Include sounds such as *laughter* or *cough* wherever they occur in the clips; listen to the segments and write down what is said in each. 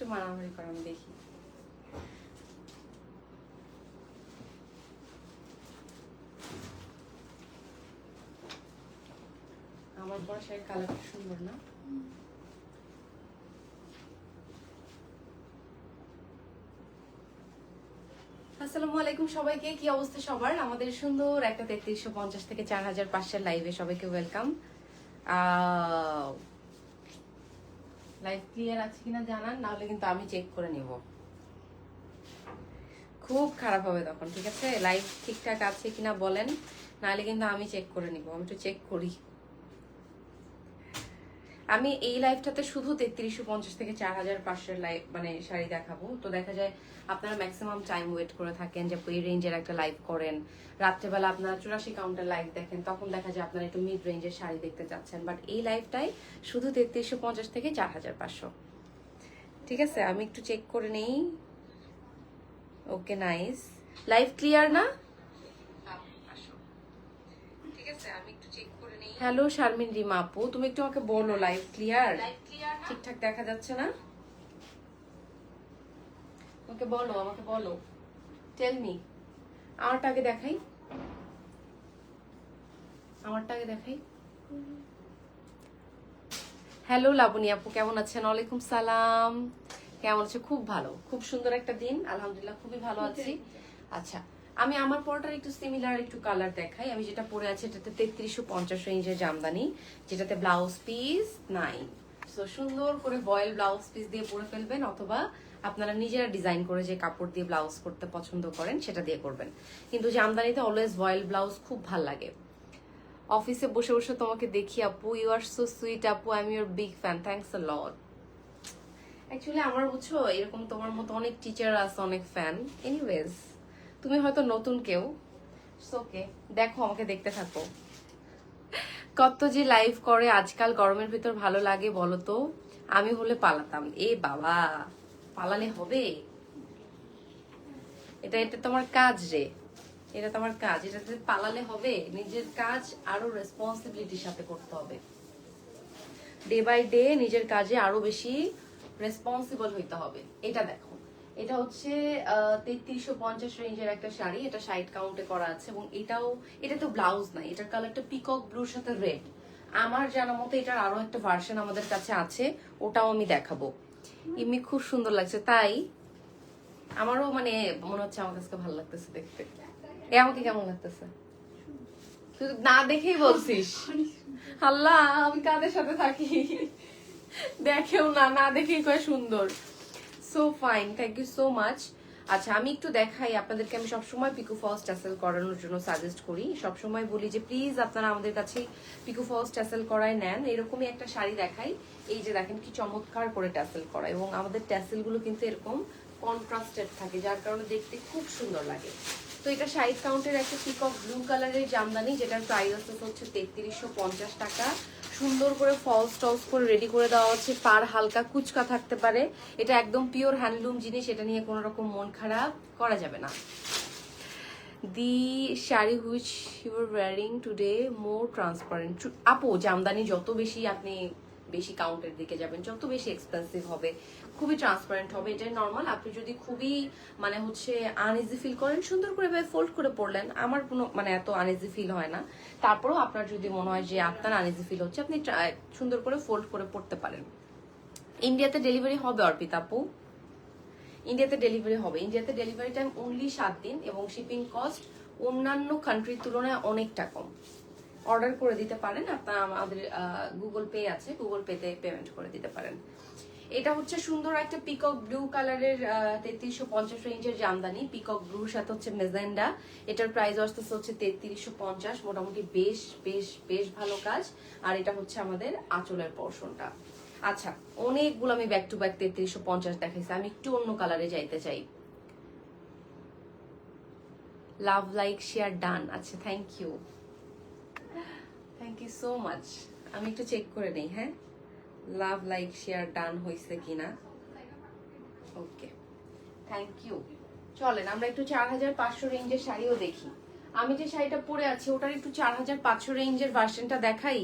একটু মারামারি করে আমি দেখি আমার পরা কালারটা সুন্দর না? আসসালামু আলাইকুম সবাইকে, কি অবস্থা সবার? আমাদের সুন্দর একটা তেত্রিশশো পঞ্চাশ থেকে চার হাজার পাঁচশো লাইভে সবাইকে ওয়েলকাম লাইভ ক্লিয়ার আছে কিনা জানান নাহলে কিন্তু আমি চেক করে নিব। খুব খারাপ হবে তখন, ঠিক আছে? লাইফ ঠিকঠাক আছে কিনা বলেন, নাহলে কিন্তু আমি চেক করে নিব। আমি একটু চেক করি। আমি এই লাইফটাতে শুধু তেত্রিশশো পঞ্চাশ থেকে চার হাজার পাঁচশোর লাইভ মানে শাড়ি দেখাবো। তো দেখা যায় আপনারা ম্যাক্সিমাম টাইম ওয়েট করে থাকেন যে এই রেঞ্জের একটা লাইভ করেন। রাত্রেবেলা আপনারা চুরাশি কাউন্টার লাইভ দেখেন, তখন দেখা যায় আপনারা একটু মিড রেঞ্জের শাড়ি দেখতে চাচ্ছেন বাট এই লাইভটাই শুধু তেত্রিশশো পঞ্চাশ থেকে চার হাজার পাঁচশো। ঠিক আছে, আমি একটু চেক করে নেই। ওকে নাইস লাইভ ক্লিয়ার না ঠিক আছে আমি একটু চেক করে নেই হ্যালো শারমিন রিমা আপু। তুমি একটু আমাকে বলো লাইভ ক্লিয়ার ঠিকঠাক দেখা যাচ্ছে না? আমাকে বলো আমাকে বলো। টেল মি আমারটা আগে দেখাই। আমারটা আগে দেখাই। হ্যালো লাবণী আপু কেমন আছেন? ওয়ালাইকুম সালাম। কেমন আছে? খুব ভালো। খুব সুন্দর একটা দিন। আলহামদুলিল্লাহ খুবই ভালো আছি। *laughs* আচ্ছা আমি আমার পরটার একটু সিমিলার একটু কালার দেখাই। আমি যেটা পরে আছি এটাতে তেত্রিশশো পঞ্চাশ রেঞ্জের জামদানি, যেটাতে ব্লাউজ পিস নাই সো সুন্দর করে বয়েল ব্লাউজ পিস দিয়ে পরে ফেলবেন অথবা আপনারা নিজেরা ডিজাইন করে যে কাপড় দিয়ে ব্লাউজ করতে পছন্দ করেন সেটা দিয়ে করবেন। কিন্তু জামদানিতে অলওয়েজ বয়েল ব্লাউজ খুব ভালো লাগে। অফিসে বসে বসে তোমাকে দেখি, আপু ইউ আর সো সুইট আপু I am your big fan thanks a lot actually আমার বুঝছ, এরকম তোমার মতো অনেক টিচার আছে, অনেক ফ্যান এনিওয়েজ তুমি হয়তো নতুন কেউ ওকে দেখো আমাকে দেখতে থাকো। কত যে লাইভ করে, আজকাল গরমের ভিতর ভালো লাগে বলো তো আমি হলে পালাতাম। এ বাবা, পালালে হবে? এটা এটা তোমার কাজ রে। এটা তোমার কাজ। এটাতে পালালে হবে, নিজের কাজ আরও রেসপন্সিবিলিটির সাথে করতে হবে। ডে বাই ডে নিজের কাজে আরও বেশি রেসপন্সিবল হইতে হবে। এটা দেখো। এটা হচ্ছে তেত্রিশশো পঞ্চাশ রেঞ্জের একটা শাড়ি, এটা সাইড কাউন্টে করা আছে এবং এটাও, এটা তো ব্লাউজ নাই, এটার কালারটা পিকক ব্লুর সাথে রেড আমার জানা মতো এটার আরও একটা ভার্সন আমাদের কাছে আছে, ওটাও আমি দেখাবো। এমনি খুব সুন্দর লাগছে, তাই আমারও মানে মনে হচ্ছে আমার কাছে ভালো লাগতেছে দেখতে। এ, আমাকে কেমন লাগতেছে? তুই না দেখেই বলছিস। আল্লাহ, আমি কাদের সাথে থাকি? দেখেও না না দেখেই কয় সুন্দর। So fine thank you so much আচ্ছা আমি একটু দেখাই, আপনাদেরকে আমি সবসময় পিকো ফলস ট্যাসেল করানোর জন্য সাজেস্ট করি। সবসময় বলি যে প্লিজ আপনারা আমাদের কাছে পিকো ফলস ট্যাসেল করায় নেন। এরকমই একটা শাড়ি দেখাই। এই যে দেখেন, কি চমৎকার করে ট্যাসেল করা এবং আমাদের ট্যাসেলগুলো কিন্তু এরকম কন্ট্রাস্টেড থাকে, যার কারণে দেখতে খুব সুন্দর লাগে। তো এটা সাইড কাউন্টের একটা পিকক ব্লু কালারের জামদানি, যেটার প্রাইস হচ্ছে তেত্রিশশো টাকা। সুন্দর করে ফলস টলস করে রেডি করে দেওয়া হচ্ছে। পার হালকা কুচকা থাকতে পারে। এটা একদম পিওর হ্যান্ডলুম জিনিস, এটা নিয়ে কোনো রকম মন খারাপ করা যাবে না। The sari which you are wearing today more transparent আপু, জামদানি যত বেশি আপনি বেশি কাউন্টের দিকে যাবেন, যত বেশি এক্সপেন্সিভ হবে। খুবই ট্রান্সপারেন্ট হবে, এটাই নর্মাল আপনি যদি খুবই মানে হচ্ছে আনইজি ফিল করেন, সুন্দর করে ফোল্ড করে পড়লেন, আমার কোনো মানে এত আনইজি ফিল হয় না। তারপরেও আপনার যদি মনে হয় যে আপনার আনইজি ফিল হচ্ছে, আপনি সুন্দর করে ফোল্ড করে পড়তে পারেন। ইন্ডিয়াতে ডেলিভারি হবে, অর্পিতা আপু। ইন্ডিয়াতে ডেলিভারি হবে। ইন্ডিয়াতে ডেলিভারি টাইম অনলি সাত দিন এবং শিপিং কস্ট অন্যান্য কান্ট্রির তুলনায় অনেকটা কম। অর্ডার করে দিতে পারেন, আপনার আমাদের গুগল পে আছে গুগল পেতে পেমেন্ট করে দিতে পারেন। এটা হচ্ছে সুন্দর একটা পিকক ব্লু কালারের তেত্রিশশো পঞ্চাশ রেঞ্জের জামদানি পিকক ব্লুর সাথে হচ্ছে মেজেন্ডা এটার প্রাইস আসতেছে হচ্ছে তেত্রিশশো পঞ্চাশ, মোটামুটি বেশ বেশ বেশ ভালো কাজ। আর এটা হচ্ছে আমাদের আঁচলের পর্ষণটা আচ্ছা অনেকগুলো আমি ব্যাক টু ব্যাক তেত্রিশশো পঞ্চাশ দেখাইছি। আমি একটু অন্য কালারে যাইতে চাই। লাভ লাইক শেয়ার ডান আচ্ছা thank you thank you so much আমি একটু চেক করে নেই হ্যাঁ? লাভ লাইক শেয়ার ডান হয়েছে কিনা? ওকে থ্যাংক ইউ চলেন, আমরা একটু চার হাজার পাঁচশো রেঞ্জের শাড়িও দেখি। আমি যে শাড়িটা পরে আছি, ওটার একটু চার হাজার পাঁচশো রেঞ্জের ভার্সনটা দেখাই।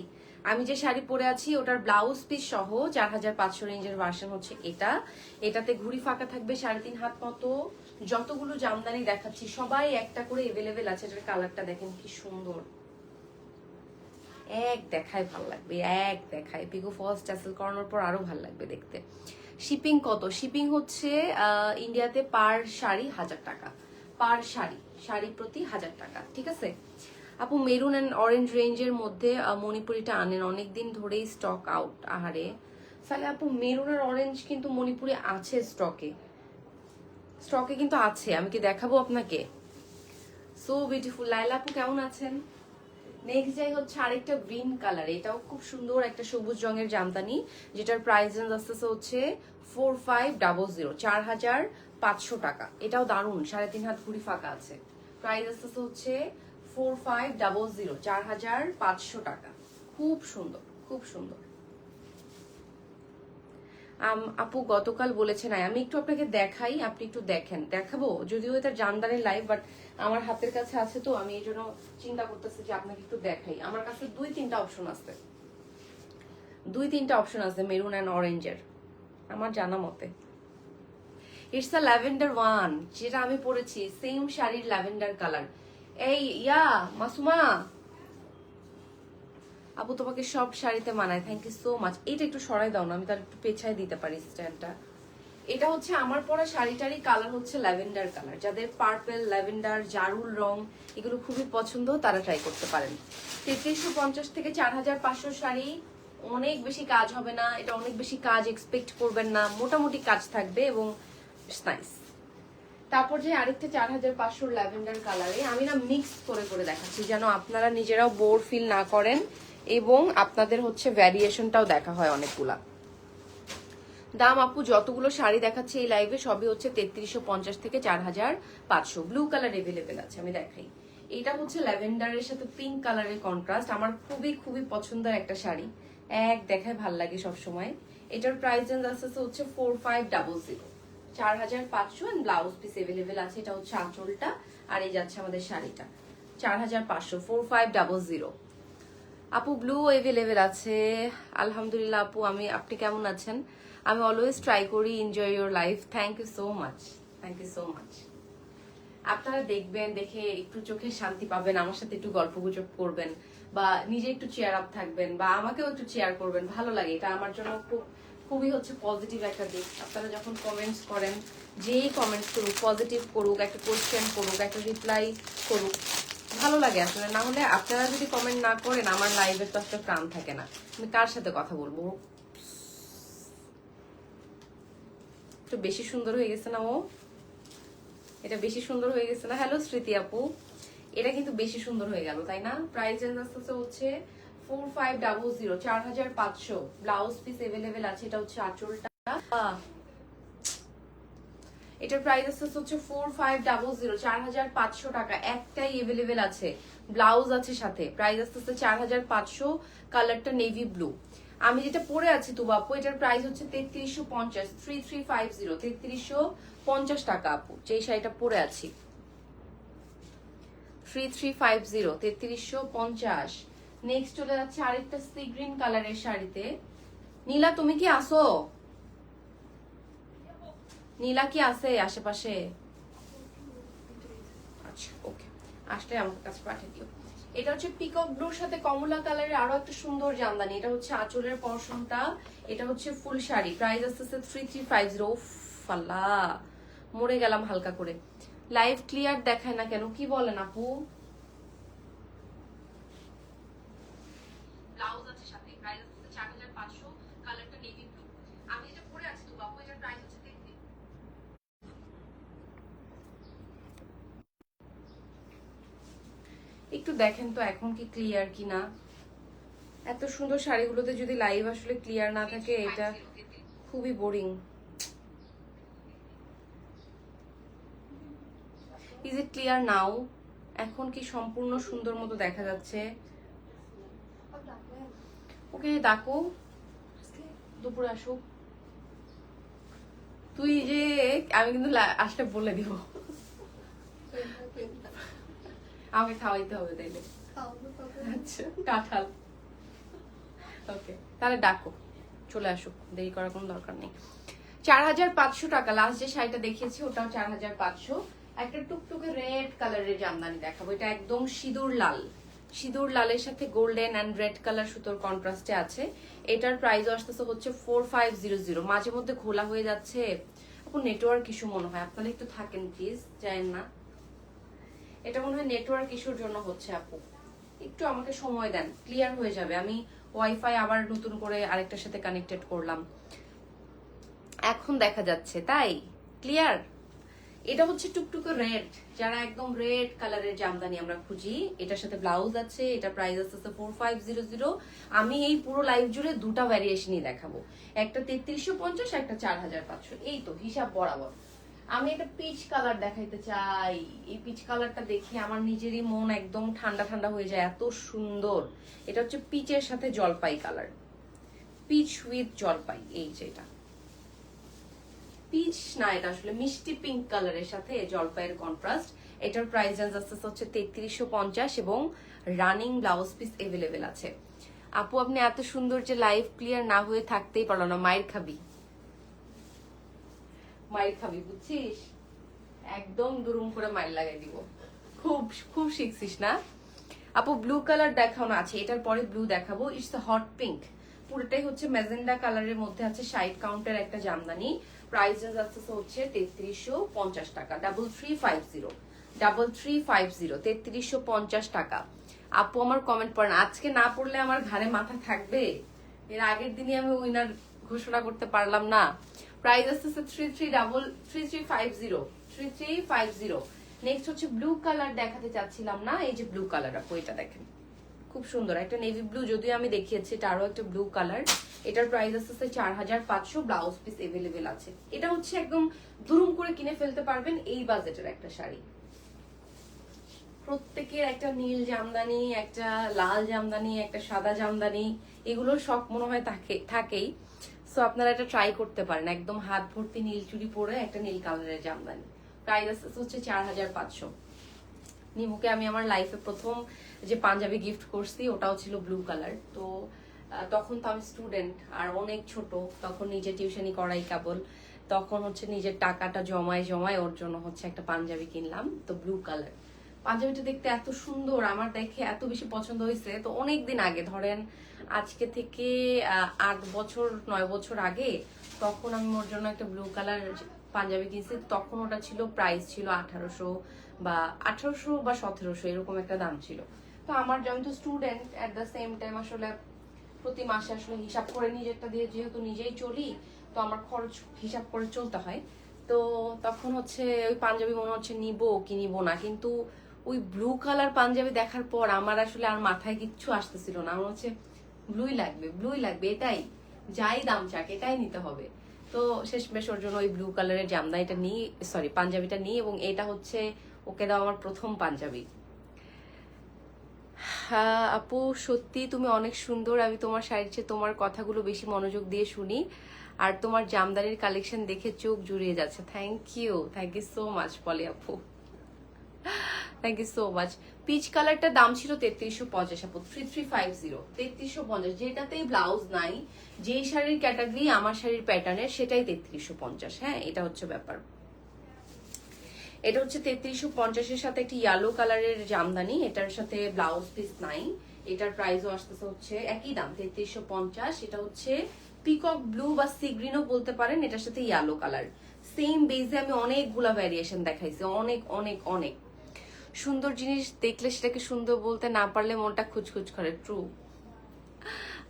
আমি যে শাড়ি পরে আছি, ওটার ব্লাউজ পিস সহ চার হাজার পাঁচশো রেঞ্জের ভার্সন হচ্ছে এটা। এটাতে ঘুড়ি ফাঁকা থাকবে সাড়ে তিন হাত মতো। যতগুলো জামদানি দেখাচ্ছি, সবাই একটা করে এভেলেবেল আছে, এটার কালারটা দেখেন কি সুন্দর। এক দেখায় ভালো লাগবে, এক দেখায়। পিকো ফলস ট্যাসেল করানোর পর আরও ভালো লাগবে দেখতে। শিপিং কত? শিপিং হচ্ছে ইন্ডিয়াতে পার শাড়ি হাজার টাকা। পার শাড়ি শাড়ি প্রতি হাজার টাকা, ঠিক আছে? আপু, মেরুন অ্যান্ড অরেঞ্জ রেঞ্জের মধ্যে মণিপুরিটা আনেন। অনেক দিন ধরেই স্টক আউট আহারে। তাহলে আপু, মেরুন আর অরেঞ্জ কিন্তু মণিপুরে আছে স্টকে স্টকে কিন্তু আছে, আমি কি দেখাবো আপনাকে? সো বিউটিফুল লাইলা আপু, কেমন আছেন? নেক্সট যাই হচ্ছে আরেকটা গ্রিন কালার। এটাও খুব সুন্দর একটা সবুজ রঙের জামদানি, যেটার প্রাইস রেঞ্জ আসতেছে হচ্ছে ফোর ফাইভ ডাবল জিরো চার হাজার পাঁচশো টাকা। এটাও দারুণ, সাড়ে তিন হাত ঘুড়ি ফাঁকা আছে। প্রাইস আসতেছে হচ্ছে ফোর ফাইভ ডাবল জিরো চার হাজার পাঁচশো টাকা। খুব সুন্দর খুব সুন্দর। আপু গতকাল বলেছেন আমি একটু আপনাকে দেখাই, আপনি একটু দেখেন। দেখাবো, যদিও এটা জানদারের লাইভ বাট আমার হাতের কাছে আছে তো, আমি এই জন্য চিন্তা করতেছি যে আপনাকে একটু দেখাই। আমার কাছে দুই তিনটা অপশন আছে। দুই তিনটা অপশন আছে মেরুন অ্যান্ড অরেঞ্জের আমার জানা মতে। ইটস আ ল্যাভেন্ডার ওয়ান যেটা আমি পরেছি সেম শাড়ির ল্যাভেন্ডার কালার এই, ইয়া, মাসুমা! আপু তোমাকে সব শাড়িতে মানায়। থ্যাংক ইউ সো মাচ এটা একটু সরাই দাও না, আমি তার একটু পেছায় দিতে পারি স্ট্যান্ডটা এটা হচ্ছে আমার পরা শাড়িটারই কালার হচ্ছে ল্যাভেন্ডার কালার যাদের পার্পেল ল্যাভেন্ডার জারুল রং, এগুলো খুবই পছন্দ, তারা ট্রাই করতে পারেন। তেত্রিশশো পঞ্চাশ থেকে চার হাজার পাঁচশো শাড়ি, অনেক বেশি কাজ হবে না, এটা অনেক বেশি কাজ এক্সপেক্ট করবেন না, মোটামুটি কাজ থাকবে এবং নাইস তারপর যে আরেকটা চার হাজার পাঁচশোর ল্যাভেন্ডার কালারে আমি না মিক্স করে করে দেখাচ্ছি, যেন আপনারা নিজেরাও বোর ফিল না করেন। এবং আপনাদের হচ্ছে ভ্যারিয়েশনটাও দেখা হয় অনেকগুলা। দাম আপু, যতগুলো শাড়ি দেখাচ্ছে এই লাইভে সবই হচ্ছে তেত্রিশশো পঞ্চাশ থেকে চার হাজার পাঁচশো। ব্লু কালার এভেলেবেল আছে, আমি দেখাই। এটা হচ্ছে ল্যাভেন্ডারের সাথে পিঙ্ক কালারের কন্ট্রাস্ট আমার খুবই খুবই পছন্দের একটা শাড়ি। এক দেখায় ভালো লাগে সব সময় এটার প্রাইস রেঞ্জ আসতে হচ্ছে ফোর ফাইভ ডাবল জিরো চার হাজার পাঁচশো অ্যান্ড ব্লাউজ পিস এভেলেবেল আছে, এটা হচ্ছে আঁচলটা, আর এই যাচ্ছে আমাদের শাড়িটা। চার হাজার পাঁচশো ফোর ফাইভ ডাবল জিরো আপু ব্লু এভেলেবেল আছে। আলহামদুলিল্লাহ আপু, আমি, আপনি কেমন আছেন? আমি অলওয়েজ ট্রাই করি enjoy your life thank you so much thank you so much আপনারা দেখবেন, দেখে একটু চোখে শান্তি পাবেন, আমার সাথে একটু গল্প গুজব করবেন, বা নিজে একটু চেয়ার আপ থাকবেন, বা আমাকেও একটু চেয়ার করবেন। ভালো লাগে, এটা আমার জন্য খুব, খুবই হচ্ছে পজিটিভ একটা দিক। আপনারা যখন কমেন্টস করেন, যেই কমেন্টস করুক পজিটিভ করুক, একটা কোয়েশ্চেন করুক, একটা রিপ্লাই করুক ভালো লাগে আসলে, না হলে আপনারা যদি কমেন্ট না করেন, আমার লাইভের তো একটা প্রাণ থাকে না। আমি কার সাথে কথা বলব? একটু বেশি সুন্দর হয়ে গেছে না, ও? এটা বেশি সুন্দর হয়ে গেছে না? হ্যালো স্মৃতি আপু। এটা কিন্তু বেশি সুন্দর হয়ে গেল, তাই না? প্রাইস রেঞ্জ আস্তে হচ্ছে ফোর ফাইভ ডাবল জিরো চার হাজার পাঁচশো। ব্লাউজ পিস এভেলেবেল আছে, এটা হচ্ছে আঁচলটা। এটার প্রাইস আসতে হচ্ছে ফোর ফাইভ ডাবল জিরো চার হাজার পাঁচশো টাকা। একটাই এভেলেবেল আছে। ব্লাউজ আছে সাথে। প্রাইস আসতে আসতে চার হাজার পাঁচশো কালারটা নেভি ব্লু আমি যেটা পরে আছি তো বাপু এটার প্রাইস হচ্ছে তেত্রিশশো পঞ্চাশ থ্রি থ্রি ফাইভ জিরো তেত্রিশশো পঞ্চাশ টাকা আপু, যেই শাড়িটা পরে আছি। থ্রি থ্রি ফাইভ জিরো তেত্রিশশো পঞ্চাশ। নেক্সট চলে যাচ্ছে আরেকটা সি গ্রিন কালারের শাড়িতে। নীলা, তুমি কি আসো? নীলা কি আছে আশেপাশে? আচ্ছা ওকে আসলে আমার কাছে পাঠিয়ে দিও। এটা হচ্ছে পিকক ব্লুর সাথে কমলা কালারের আরও একটা সুন্দর জামদানি। এটা হচ্ছে আঁচলের পশমটা। এটা হচ্ছে ফুল শাড়ি। প্রাইস আসতেছে থ্রি থ্রি ফাইভ জিরো ফাল্লা মরে গেলাম হালকা করে। লাইভ ক্লিয়ার দেখায় না কেন? কি বলেন আপু ব্লাউজ আছে সাথে প্রাইস আসতেছে চার হাজার পাঁচশো কালারটা নেভি ব্লু আমি যেটা পরে আছি তো বাপু এটার প্রাইস হচ্ছে তেত্রিশ একটু দেখেন তো এখন কি ক্লিয়ার কি না এত সুন্দর শাড়িগুলোতে যদি লাইভ আসলে ক্লিয়ার না থাকে, এটা খুবই boring is it clear now এখন কি সম্পূর্ণ সুন্দর মতো দেখা যাচ্ছে? ওকে, ডাকো। দুপুরে আসুক। তুই যে, আমি কিন্তু আসলে বলে দিব। আমাকে খাওয়াইতে হবে তাইলে। আচ্ছা কাঁঠাল। ওকে তাহলে ডাকো। চলে আসুক দেরি করার কোনো দরকার নেই। চার হাজার পাঁচশো টাকা লাস্ট যে শাড়িটা দেখিয়েছি ওটাও চার হাজার পাঁচশো। একটা টুকটুকে রেড কালারের জামদানি দেখাবো। এটা একদম সিঁদুর লাল। সিঁদুর লালের সাথে গোল্ডেন অ্যান্ড রেড কালার সুতোর কন্ট্রাস্টে আছে। এটার প্রাইস আসতেছে হচ্ছে ফোর ফাইভ জিরো জিরো মাঝে মধ্যে খোলা হয়ে যাচ্ছে। আপু নেটওয়ার্ক ইস্যু মনে হয়। আপনারা একটু থাকেন প্লিজ জানেন না। এটা মনে হয় নেটওয়ার্ক ইস্যুর জন্য হচ্ছে আপু। একটু আমাকে সময় দেন ক্লিয়ার হয়ে যাবে। আমি ওয়াইফাই আবার নতুন করে আরেকটার সাথে কানেক্টেড করলাম। এখন দেখা যাচ্ছে, তাই? ক্লিয়ার এটা হচ্ছে টুকটুকে রেড যারা একদম রেড কালারের জামদানি আমরা খুঁজি। এটার সাথে ব্লাউজ আছে, এটা প্রাইস আছে ফোর ফাইভ জিরো জিরো আমি এই পুরো লাইফ জুড়ে দুটা ভ্যারিয়েশনই দেখাবো। একটা তেত্রিশশো পঞ্চাশ, একটা চার হাজার পাঁচশো। এই তো, হিসাব বরাবর। আমি একটা পিচ কালার দেখাইতে চাই। এই পিচ কালারটা দেখে আমার নিজেরই মন একদম ঠান্ডা ঠান্ডা হয়ে যায়, এত সুন্দর। এটা হচ্ছে পিচের সাথে জলপাই কালার পিচ উইথ জলপাই, এই যে এটা। পিচ না, এটা আসলে মিষ্টি পিঙ্ক কালারের সাথে জলপাইয়ের কন্ট্রাস্ট এটার প্রাইস রেঞ্জ আস্তে হচ্ছে তেত্রিশশো পঞ্চাশ এবং রানিং ব্লাউজ পিস এভেলেবেল আছে। আপু, আপনি এত সুন্দর যে লাইভ ক্লিয়ার না হয়ে থাকতেই পারল না, মায়ের খাবি। মায়ের খাবি, বুঝছিস? একদম দুরুম করে মায়ের লাগাই দিব। খুব খুব শিখছিস না? আপু ব্লু কালার দেখানো আছে এটার পরে ব্লু দেখাবো। ইটস দ্য হট পিঙ্ক পুরোটাই হচ্ছে ম্যাজেন্ডা কালারের মধ্যে আছে সাইড কাউন্টার একটা জামদানি। প্রাইস রেঞ্জ আছে হচ্ছে তেত্রিশশো পঞ্চাশ টাকা। Double three five zero double three five zero তেত্রিশশো পঞ্চাশ টাকা। আপু, আমার কমেন্ট পড়েন আজকে না পড়লে আমার ঘাড়ে মাথা থাকবে? এর আগের দিনই আমি উইনার ঘোষণা করতে পারলাম না। প্রাইস আসতেছে three three double three three five zero three three five zero next হচ্ছে ব্লু কালার দেখাতে চাচ্ছিলাম না, এই যে ব্লু কালার আপু এটা দেখেন। খুব সুন্দর, একটা নেভি ব্লু যদিও আমি দেখিয়েছি, এটা আরও একটা ব্লু কালার এটার প্রাইস আসতেছে চার হাজার পাঁচশো ব্লাউজ পিস এভেলেবেল আছে। এটা হচ্ছে একদম দুরুম করে কিনে ফেলতে পারবেন এই বাজেটের একটা শাড়ি। প্রত্যেকের একটা নীল জামদানি, একটা লাল জামদানি, একটা সাদা জামদানি এগুলোর শখ মনে হয় থাকে, থাকেই। সো আপনারা এটা ট্রাই করতে পারেন। একদম হাত ভর্তি নীল চুড়ি পরে একটা নীল কালারের জামদানি। প্রাইস হচ্ছে চার হাজার পাঁচশো। নিমুকে আমি আমার লাইফে প্রথম যে পাঞ্জাবি গিফট করছি, ওটাও ছিল ব্লু কালার তো তখন তো আমি স্টুডেন্ট আর অনেক ছোট। তখন নিজে টিউশনি করাই কেবল। তখন হচ্ছে নিজের টাকাটা জমায় জমায় ওর জন্য হচ্ছে একটা পাঞ্জাবি কিনলাম, তো ব্লু কালার পাঞ্জাবিটা দেখতে এত সুন্দর, আমার দেখে এত বেশি পছন্দ হয়েছে। তো অনেক দিন আগে, ধরেন আজকে থেকে আট বছর, নয় বছর আগে, তখন আমি ওর জন্য একটা ব্লু কালার পাঞ্জাবি কিনছি। তখন ওটা ছিল প্রাইস ছিল আঠারোশো বা আঠারোশো বা সতেরোশো, এরকম একটা দাম ছিল। তো আমার আমি তো student at the same time আসলে প্রতি মাসে আসলে হিসাব করে নিজেরটা দিয়ে যেহেতু নিজেই চলি, তো আমার খরচ, হিসাব করে চলতে হয়। তো তখন হচ্ছে ওই পাঞ্জাবি মনে হচ্ছে নিবো কি নিবো না, কিন্তু ওই ব্লু কালার পাঞ্জাবি দেখার পর আমার আসলে আর মাথায় কিচ্ছু আসতেছিল না। আমার হচ্ছে ব্লুই লাগবে ব্লুই লাগবে, এটাই। যাই দাম চাক, এটাই নিতে হবে। তো শেষমেশ ওর জন্য ওই ব্লু কালারের জামদানিটা নিই সরি পাঞ্জাবিটা নিই এবং এটা হচ্ছে ওকে দাও আমার প্রথম পাঞ্জাবি। হ্যাঁ আপু, সত্যি তুমি অনেক সুন্দর। আমি তোমার শাড়ির চেয়ে তোমার কথাগুলো বেশি মনোযোগ দিয়ে শুনি। আর তোমার জামদানির কালেকশন দেখে চোখ জুড়িয়ে যাচ্ছে। Thank you thank you so much বলে আপু। Thank you so much peach কালারটা দাম ছিল তেত্রিশশো পঞ্চাশ, আপু। থ্রি থ্রি ফাইভ জিরো তেত্রিশশো পঞ্চাশ, যেটাতেই ব্লাউজ নাই, যেই শাড়ির ক্যাটাগরি আমার শাড়ির প্যাটার্নের সেটাই তেত্রিশশো পঞ্চাশ। হ্যাঁ এটা হচ্ছে ব্যাপার। এটা হচ্ছে তেত্রিশশো পঞ্চাশের সাথে একটি ইয়েলো কালারের জামদানি, এটার সাথে ব্লাউজ পিস নাই। এটার প্রাইসও আসতেছে হচ্ছে একই দাম, তেত্রিশশো পঞ্চাশ। এটা হচ্ছে পিকক ব্লু বা সি গ্রিনও বলতে পারেন, এটার সাথে ইয়েলো কালার সেম বেজে আমি অনেকগুলা ভ্যারিয়েশন দেখাইছি, অনেক অনেক অনেক। সুন্দর জিনিস দেখলে সেটাকে সুন্দর বলতে না পারলে মনটা খুচখুচ করে। ট্রু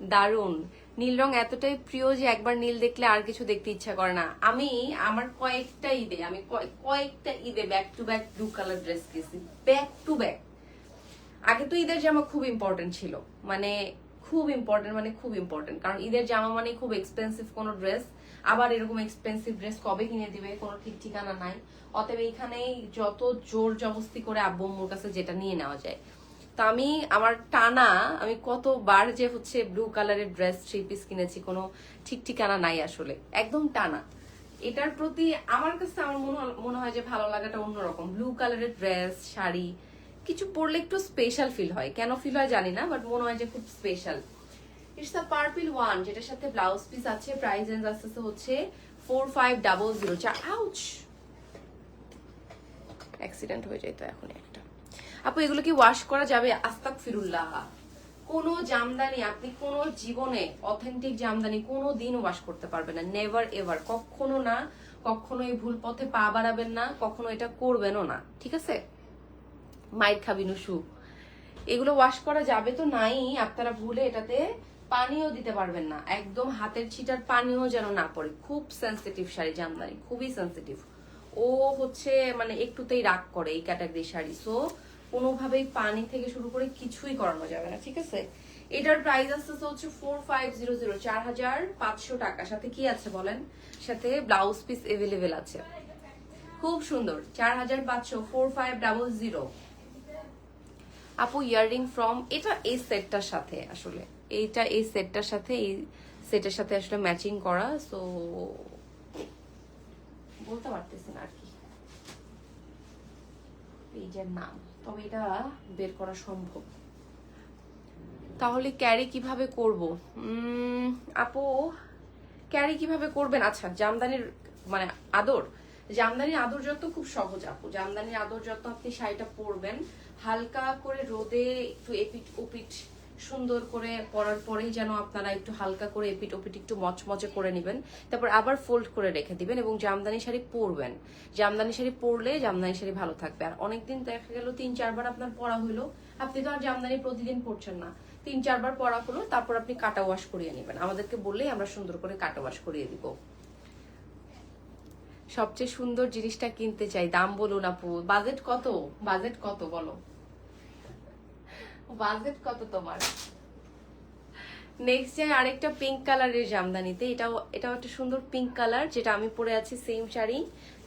দারুণ। নীল রং এতটাই প্রিয় যে একবার নীল দেখলে আর কিছু দেখতে ইচ্ছা করে না। আমি আমার কয়েকটা ঈদে, আমি কয়- কয়েকটা ঈদে back to back blue colour dress কিনছি ব্যাক টু ব্যাক আগে তো ঈদের জামা খুব ইম্পর্টেন্ট ছিল। মানে খুব ইম্পর্টেন্ট মানে খুব ইম্পর্টেন্ট কারণ ঈদের জামা মানে খুব এক্সপেন্সিভ কোনো ড্রেস আবার এরকম এক্সপেন্সিভ ড্রেস কবে কিনে দিবে? কোনো ঠিক ঠিকানা নাই। অতএব এইখানেই যত জোর জবস্তি করে আব্বু আম্মুর কাছে যেটা নিয়ে নেওয়া যায়। তো আমি আমার টানা, আমি কতবার যে হচ্ছে ব্লু কালারের ড্রেস থ্রি পিস কিনেছি, কোনো ঠিক ঠিকানা নাই আসলে। একদম টানা। এটার প্রতি আমার কাছে আমার মনে হয়- যে ভালো লাগাটা অন্যরকম। ব্লু কালারের ড্রেস শাড়ি, কিছু পরলে একটু স্পেশাল ফিল হয়। কেন ফিল হয় জানি না বাট মনে হয় যে খুব special it's the purple one যেটার সাথে ব্লাউজ পিস আছে প্রাইস রেঞ্জ আস্তে আস্তে হচ্ছে ফোর ফাইভ ডাবল জিরো চার আউচ অ্যাক্সিডেন্ট হয়ে যেত এখন একটা। আপু, এগুলো কি ওয়াশ করা যাবে? আস্তাক ফিরুল্লাহ কোনো জামদানি, আপনি কোনো জীবনে অথেন্টিক জামদানি কোনো দিন ওয়াশ করতে পারবেন না। নেভার এভার কখনো না, কখনো এই ভুল পথে পা বাড়াবেন না, কখনো এটা করবেনও না। ঠিক আছে? মাইর খাবি নুসু। এগুলো ওয়াশ করা যাবে তো নাই, আপনারা ভুলে এটাতে পানিও দিতে পারবেন না। একদম হাতের ছিটার পানিও যেন না পড়ে। খুব সেন্সিটিভ শাড়ি, জামদানি, খুবই সেন্সিটিভ ও হচ্ছে মানে একটুতেই রাগ করে এই ক্যাটাগরি শাড়ি। সো কোনোভাবেই পানি থেকে শুরু করে কিছুই করানো যাবে না, ঠিক আছে? এটার প্রাইস আসতেছে হচ্ছে ফোর ফাইভ জিরো জিরো চার হাজার পাঁচশো টাকা। সাথে কি আছে বলেন? সাথে ব্লাউজ পিস এভেলেবেল আছে। খুব সুন্দর, চার হাজার পাঁচশো ফোর ফাইভ ডাবল জিরো আপু ইয়াররিং ফ্রম এটা এই সেটটার সাথে আসলে। এইটা, এই সেটটার সাথে, এই সেটের সাথে আসলে ম্যাচিং করা সো বলতে পারতেছি না আর কি। পেজের নাম। তবে এটা বের করা সম্ভব। তাহলে ক্যারি কীভাবে করব? আপু ক্যারি কীভাবে করবেন? আচ্ছা জামদানির মানে আদর। জামদানির আদর যত খুব সহজ, আপু। জামদানির আদর যত আপনি শাড়িটা পরবেন। হালকা করে রোদে একটু এপিট ওপিট সুন্দর করে পরার পরেই যেন আপনারা একটু হালকা করে এপিট ওপিট একটু মচমচে করে নেবেন। তারপর আবার ফোল্ড করে রেখে দিবেন এবং জামদানি শাড়ি পরবেন। জামদানি শাড়ি পরলে জামদানি শাড়ি ভালো থাকবে। আর অনেকদিন দেখা গেল তিন, চারবার আপনার পরা হইল। আপনি তো আর জামদানি প্রতিদিন পরছেন না। তিন, চারবার পরা হলো, তারপর আপনি কাটা ওয়াশ করিয়ে নেবেন। আমাদেরকে বললেই আমরা সুন্দর করে কাটা ওয়াশ করিয়ে দিব। সবচেয়ে সুন্দর জিনিসটা কিনতে চাই। দাম বলুন আপু। বাজেট কত? বাজেট কত বলো? বাজেট কত তোমার? নেক্সট যাই আরেকটা পিঙ্ক কালারের জামদানিতে, এটাও এটাও একটা সুন্দর পিঙ্ক কালার যেটা আমি পরে আছি সেম শাড়ি,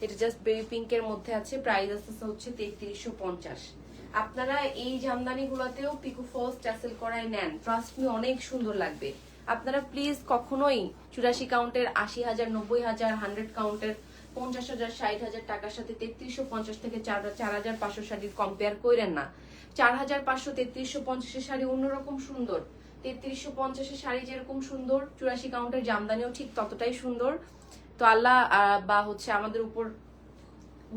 এটা জাস্ট বেবি পিঙ্কের মধ্যে আছে প্রাইস আসতেছে হচ্ছে তেত্রিশশো পঞ্চাশ। আপনারা এই জামদানি গুলাতেও পিকো ফলস ট্যাসেল করায় নেন ট্রাস্ট মি অনেক সুন্দর লাগবে। আপনারা প্লিজ কখনোই চুরাশি কাউন্টের, আশি হাজার, নব্বই হাজার হান্ড্রেড কাউন্টের, পঞ্চাশ হাজার, ষাট হাজার টাকার সাথে তেত্রিশশো পঞ্চাশ থেকে চার চার হাজার পাঁচশো শাড়ির কম্পেয়ার করেন না। চার হাজার পাঁচশো তেত্রিশশো পঞ্চাশের শাড়ি অন্যরকম সুন্দর। তেত্রিশশো পঞ্চাশের শাড়ি যেরকম সুন্দর, চুরাশি কাউন্টের জামদানিও ঠিক ততটাই সুন্দর। তো আল্লাহ বা হচ্ছে আমাদের উপর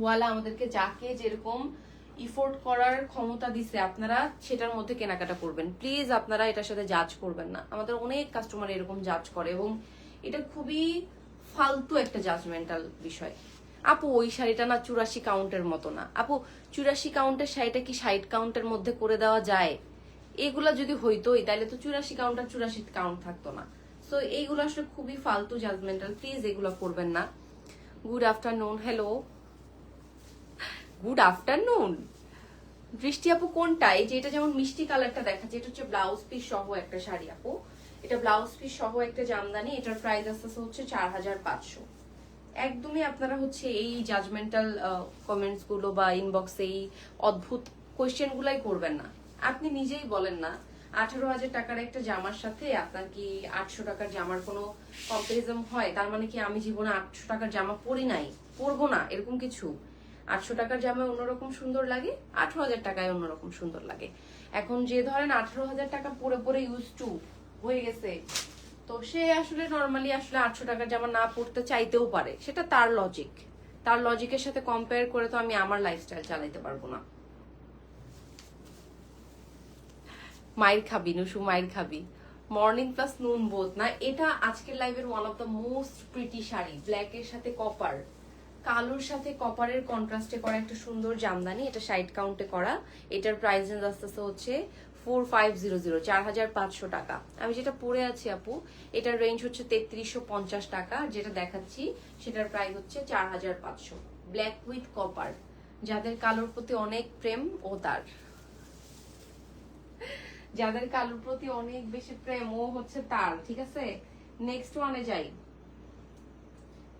ওয়ালা আমাদেরকে যাকে যেরকম ইফোর্ট করার ক্ষমতা দিছে, আপনারা সেটার মধ্যে কেনাকাটা করবেন। প্লিজ আপনারা এটার সাথে জাজ করবেন না। আমাদের অনেক কাস্টমার এরকম জাজ করে এবং এটা খুবই ফালতু একটা জাজমেন্টাল বিষয়। আপু, ওই শাড়িটা না চুরাশি কাউন্টের মতো না। আপু, চুরাশি কাউন্টের শাড়িটা কি ষাট কাউন্টের মধ্যে করে দেওয়া যায়? এগুলা যদি হইতোই তাহলে তো চুরাশি কাউন্টার চুরাশি কাউন্ট থাকতো না। সো এইগুলো আসলে খুবই ফালতু জাজমেন্টাল প্লিজ এগুলো করবেন না। Good afternoon hello good afternoon Brishti আপু, কোনটা? এই যে এটা যেমন মিষ্টি কালারটা দেখাচ্ছে, এটা হচ্ছে ব্লাউজ পিস সহ একটা শাড়ি আপু। এটা ব্লাউজ পিস সহ একটা জামদানি, এটার প্রাইস আসতেছে হচ্ছে চার হাজার পাঁচশো। একদমই আপনারা হচ্ছে এই জাজমেন্টাল কমেন্টসগুলো বা ইনবক্সে এই অদ্ভুত কোয়েশ্চেন গুলাই করবেন না। আপনি নিজেই বলেন না, আঠারো হাজার টাকার একটা জামার সাথে আপনার কি আটশো টাকার জামার কোনো কম্পারিজম হয়? তার মানে কি আমি জীবনে আটশো টাকার জামা পরি নাই? পরবো না, এরকম কিছু? আটশো টাকার জামায় অন্যরকম সুন্দর লাগে? আঠারো হাজার টাকায় অন্যরকম সুন্দর লাগে। এখন যে ধরেন আঠারো হাজার টাকা পরে পরে ইউজ টু হয়ে গেছে তো সে আসলে নর্মালি আসলে আটশো টাকার জামা না পড়তে চাইতেও পারে। সেটা তার লজিক তার লজিকের সাথে কম্পেয়ার করে তো আমি আমার লাইফস্টাইল চালাইতে পারব না। মায়ের খাবি, নুসু মায়ের খাবি। মর্নিং প্লাস নুন বোধ না? এটা আজকের লাইভের one of the most pretty sari. Black এর সাথে কপার কালোর সাথে কপারের কন্ট্রাস্টে করা একটা সুন্দর জামদানি। এটা সাইড কাউন্টে করা। এটার প্রাইস রেঞ্জ আস্তে আস্তে হচ্ছে ফোর ফাইভ জিরো জিরো চার হাজার পাঁচশো টাকা। আমি যেটা পরে আছি আপু, এটার রেঞ্জ হচ্ছে তেত্রিশশো পঞ্চাশ টাকা যেটা দেখাচ্ছি, সেটার প্রাইস হচ্ছে চার হাজার পাঁচশো। ব্ল্যাক উইথ কপার যাদের কালোর প্রতি অনেক প্রেম ও তার। যাদের কালোর প্রতি অনেক বেশি প্রেম ও হচ্ছে তার, ঠিক আছে? নেক্সট ওয়ানে যাই।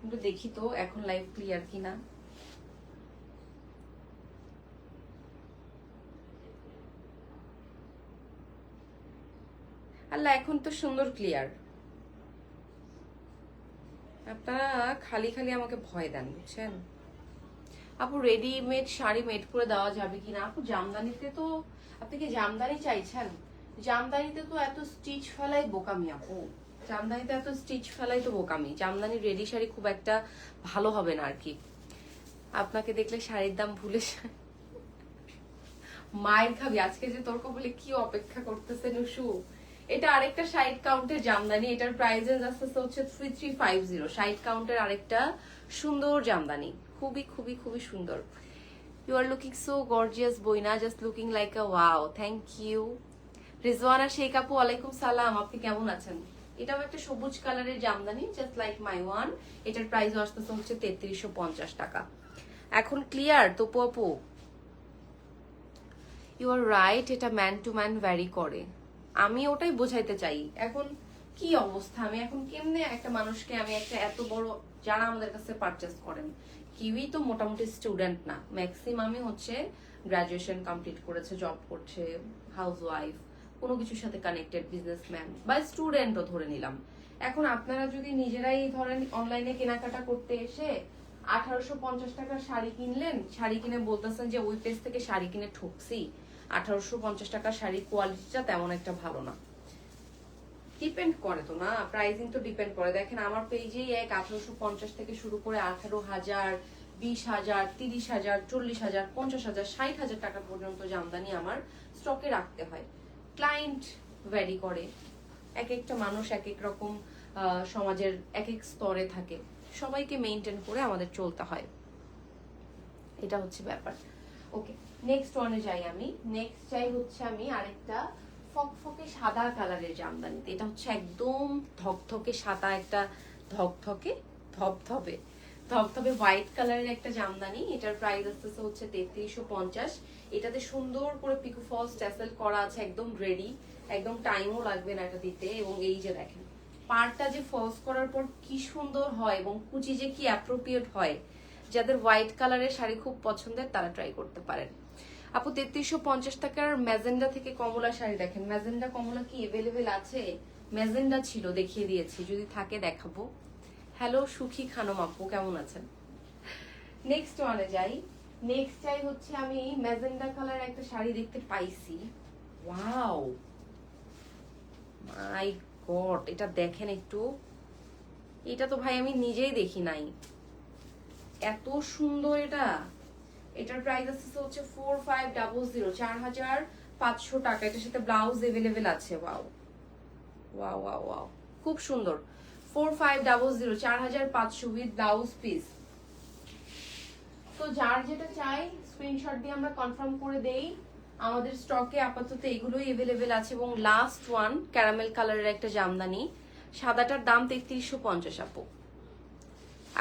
একটু দেখি তো, এখন লাইভ ক্লিয়ার কিনা। আল্লাহ, এখন তো সুন্দর ক্লিয়ার আপনারা খালি খালি আমাকে ভয় দেন, বুঝছেন? আপু রেডিমেড শাড়ি মেড করে দেওয়া যাবে কিনা? আপু, জামদানিতে তো, আপনি কি জামদানি চাইছেন? জামদানিতে তো এত স্টিচ ফেলাই বোকামি, আপু। জামদানিতে এত স্টিচ ফেলাই তো বোকামি। জামদানি রেডি শাড়ি খুব একটা ভালো হবে না আর কি। আপনাকে দেখলে শাড়ির দাম ভুলে মায়ের খাবি, আজকে যে তর্ক বলে কি অপেক্ষা করতেছে নুসু এটা আরেকটা সাইড কাউন্টের জামদানি, এটার প্রাইস আস্তে আস্তে হচ্ছে three three five zero side কাউন্টের আরেকটা সুন্দর জামদানি, খুবই খুবই খুবই সুন্দর। You are looking so gorgeous Bruyne just looking like a wow thank you Rizwana Sheikh আপু আলাইকুম সালাম, আপনি কেমন আছেন? এটাও একটা সবুজ কালারের jamdani just like my one এটার প্রাইস আসতেছে হচ্ছে তেত্রিশশো পঞ্চাশ টাকা। এখন ক্লিয়ার তপু আপু? ইউ আর রাইট এটা ম্যান টু ম্যান ভ্যারি করে। আমি ওটাই বোঝাইতে চাই। এখন কি অবস্থা? আমি এখন কেমনে একটা মানুষকে আমি একটা এত বড় যারা আমাদের কাছে পারচেস করেন, কিউই তো মোটামুটি স্টুডেন্ট না। ম্যাক্সিমামই হচ্ছে গ্রাজুয়েশন কমপ্লিট করেছে জব করছে হাউস ওয়াইফ কোনো কিছুর সাথে কানেক্টেড বিজনেসম্যান বা স্টুডেন্টও ধরে নিলাম। এখন আপনারা যদি নিজেরাই ধরেন অনলাইনে কেনাকাটা করতে এসে আঠারোশো পঞ্চাশ টাকার শাড়ি কিনলেন, শাড়ি কিনে বলতেছেন যে ওই পেজ থেকে শাড়ি কিনে ঠকছি আঠারোশো পঞ্চাশ টাকার শাড়ির কোয়ালিটিটা তেমন একটা ভালো না। ডিপেন্ড করে তো না প্রাইসিং তো ডিপেন্ড করে। দেখেন, আমার পেজেই এক আঠারোশো পঞ্চাশ থেকে শুরু করে আঠারো হাজার, বিশ হাজার, তিরিশ হাজার, চল্লিশ হাজার, পঞ্চাশ হাজার, ষাট হাজার টাকা পর্যন্ত জামদানি আমার স্টকে রাখতে হয়। ক্লায়েন্ট ভ্যারি করে। এক একটা মানুষ এক এক রকম সমাজের এক এক স্তরে থাকে। সবাইকে মেনটেন করে আমাদের চলতে হয়। এটা হচ্ছে ব্যাপার। ওকে নেক্সট ওয়ানে যাই আমি। নেক্সট চাই হচ্ছে আমি আরেকটা ফকফকে সাদা কালারের জামদানিতে। এটা হচ্ছে একদম ধকধকে সাদা একটা ধকধকে, ধপধপে ধপধপে হোয়াইট কালারের একটা জামদানি। এটার প্রাইস আসতেছে হচ্ছে তেত্রিশশো পঞ্চাশ। এটাতে সুন্দর করে পিকো ফলস ট্যাসেল করা আছে, একদম রেডি একদম টাইমও লাগবে না এটা দিতে। এবং এই যে দেখেন, পাড়টা যে ফলস করার পর কি সুন্দর হয় এবং কুচি যে কি অ্যাপ্রোপ্রিয়েট হয়, যাদের হোয়াইট কালারের শাড়ি খুব পছন্দের তারা ট্রাই করতে পারেন। আপু, তেত্রিশশো পঞ্চাশ টাকার ম্যাজেন্ডা থেকে কমলা শাড়ি দেখেন। ম্যাজেন্ডা কমলা কি এভেলেবেল আছে? ম্যাজেন্ডা ছিল, দেখিয়ে দিয়েছি। যদি থাকে দেখাবো। হ্যালো সুখী খানম আপু, কেমন আছেন? নেক্সট ওয়ানে যাই। নেক্সট চাই হচ্ছে আমি ম্যাজেন্ডা কালার একটা শাড়ি দেখতে পাইছি। ওয়াও মাই গড এটা দেখেন একটু। এটা তো ভাই আমি নিজেই দেখি নাই। এত সুন্দর এটা। এটার প্রাইস আসছে হচ্ছে ফোর ফাইভ ডাবল জিরো চার হাজার পাঁচশো টাকা। এটার সাথে ব্লাউজ এভেলেবেল আছে ওয়াও ওয়াও ওয়াও ওয়াও খুব সুন্দর। ফোর ফাইভ ডাবল জিরো চার হাজার পাঁচশো উইথ ব্লাউজ পিস তো যার যেটা চাই স্ক্রিনশট দিয়ে আমরা কনফার্ম করে দেই। আমাদের স্টকে আপাতত এগুলোই এভেলেবেল আছে এবং লাস্ট ওয়ান ক্যারামেল কালারের একটা জামদানি। সাদাটার দাম তেত্রিশশো পঞ্চাশ, আপু।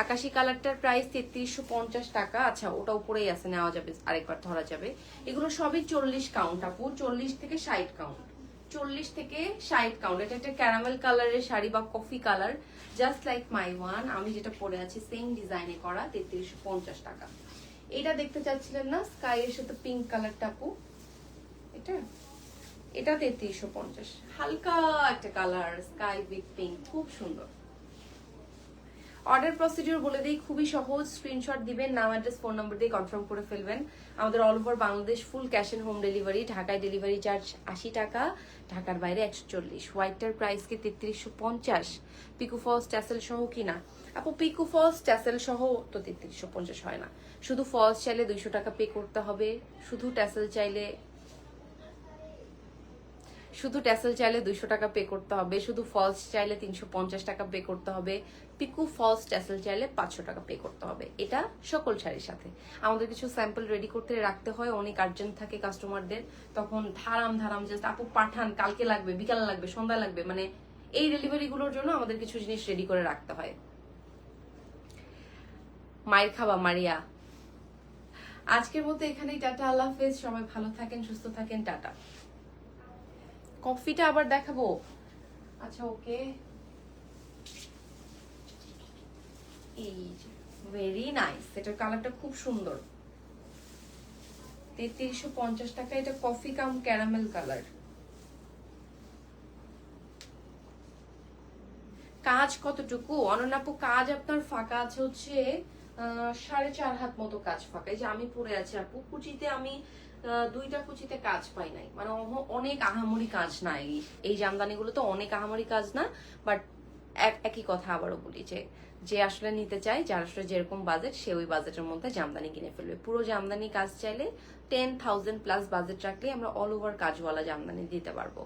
আকাশি কালারটার প্রাইস তেত্রিশশো পঞ্চাশ টাকা। আচ্ছা ওটা উপরেই আছে, নেওয়া যাবে, আরেকবার ধরা যাবে। এগুলো সবই চল্লিশ কাউন্ট আপু। চল্লিশ থেকে ষাট কাউন্ট চল্লিশ থেকে ষাট কাউন্ট এটা একটা ক্যারামেল কালারের শাড়ি বা coffee colour just like my one আমি যেটা পরে আছি সেম ডিজাইনে করা, তেত্রিশশো পঞ্চাশ টাকা। এটা দেখতে চাচ্ছিলেন না স্কাই এর সাথে পিঙ্ক কালারটা আপু? এটা? এটা তেত্রিশশো পঞ্চাশ। হালকা একটা কালার স্কাই উইথ পিঙ্ক খুব সুন্দর। অর্ডার প্রসিডিউর বলে দিই, খুবই সহজ। স্ক্রিনশট দিবেন, নাম অ্যাড্রেস ফোন নম্বর দিয়ে কনফার্ম করে ফেলবেন। আমাদের all over Bangladesh full cash and home delivery ঢাকায় ডেলিভারি চার্জ আশি টাকা, ঢাকার বাইরে একশো চল্লিশ। হোয়াইটটার প্রাইস কি তেত্রিশশো পঞ্চাশ। পিকু ফলস ট্যাসেল সহ কিনা? আপু পিকু ফলস ট্যাসেল সহ তো তেত্রিশশো পঞ্চাশ হয় না। শুধু ফলস চাইলে দুইশো টাকা পে করতে হবে। শুধু ট্যাসেল চাইলে শুধু ট্যাসেল চাইলে দুইশো টাকা পে করতে হবে, শুধু ফলস চাইলে তিনশো পঞ্চাশ টাকা পে করতে হবে পিকু ফলস ট্যাসেল চাইলে পাঁচশো টাকা পে করতে হবে। এটা সকল শাড়ির সাথে। আমাদের কিছু স্যাম্পল রেডি করতে রাখতে হয়, অনেক আর্জেন্ট থাকে কাস্টমারদের তখন ধারাম ধারাম জাস্ট আপু পাঠান, কালকে লাগবে, বিকাল লাগবে সন্ধ্যা লাগবে মানে এই ডেলিভারি গুলোর জন্য আমাদের কিছু জিনিস রেডি করে রাখতে হয়। মায়ের খাবা মারিয়া। আজকের মতো এখানেই, টাটা, আল্লাহ হাফেজ। সবাই ভালো থাকেন, সুস্থ থাকেন, টাটা। কফিটা আবার দেখাবো। আচ্ছা ওকে। এই ভেরি নাইস এটার কালারটা খুব সুন্দর। তেত্রিশশো পঞ্চাশ টাকা এটা কফি কাম ক্যারামেল কালার কাজ কতটুকু? অননাপু কাজ আপনার ফাঁকা আছে হচ্ছে সাড়ে চার হাত মতো কাজ ফাঁকা। এই যে আমি পরে আছি আপু কুচিতে আমি দুইটা কুচিতে কাজ পাই নাই। মানে অনেক আহামরি কাজ নাই। এই এই জামদানিগুলো তো অনেক আহামরি কাজ না বাট একই কথা আবারও বলি যে যে আসলে নিতে চায়, যার আসলে যেরকম বাজেট সে ওই বাজেটের মধ্যে জামদানি কিনে ফেলবে। পুরো জামদানি কাজ চাইলে টেন থাউজেন্ড প্লাস বাজেট রাখলে আমরা অল ওভার কাজওয়ালা জামদানি দিতে পারব।